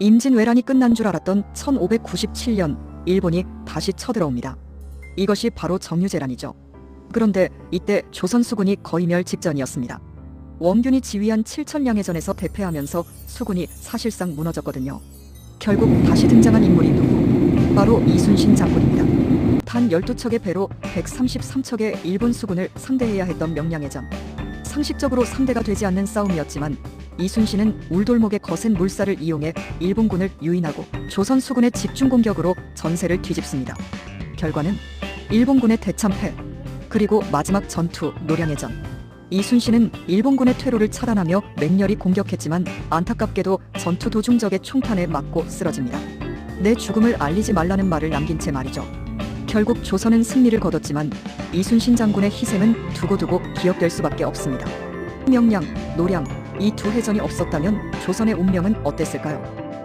임진왜란이 끝난 줄 알았던 1597년 일본이 다시 쳐들어옵니다. 이것이 바로 정유재란이죠. 그런데 이때 조선 수군이 거의 멸 직전이었습니다. 원균이 지휘한 칠천량해전에서 대패하면서 수군이 사실상 무너졌거든요. 결국 다시 등장한 인물이 누구? 바로 이순신 장군입니다. 단 12척의 배로 133척의 일본 수군을 상대해야 했던 명량해전. 상식적으로 상대가 되지 않는 싸움이었지만 이순신은 울돌목의 거센 물살을 이용해 일본군을 유인하고 조선 수군의 집중 공격으로 전세를 뒤집습니다. 결과는 일본군의 대참패 그리고 마지막 전투 노량해전. 이순신은 일본군의 퇴로를 차단하며 맹렬히 공격했지만 안타깝게도 전투 도중 적의 총탄에 맞고 쓰러집니다. 내 죽음을 알리지 말라는 말을 남긴 채 말이죠. 결국 조선은 승리를 거뒀지만 이순신 장군의 희생은 두고두고 기억될 수밖에 없습니다. 명량, 노량 이 두 해전이 없었다면 조선의 운명은 어땠을까요?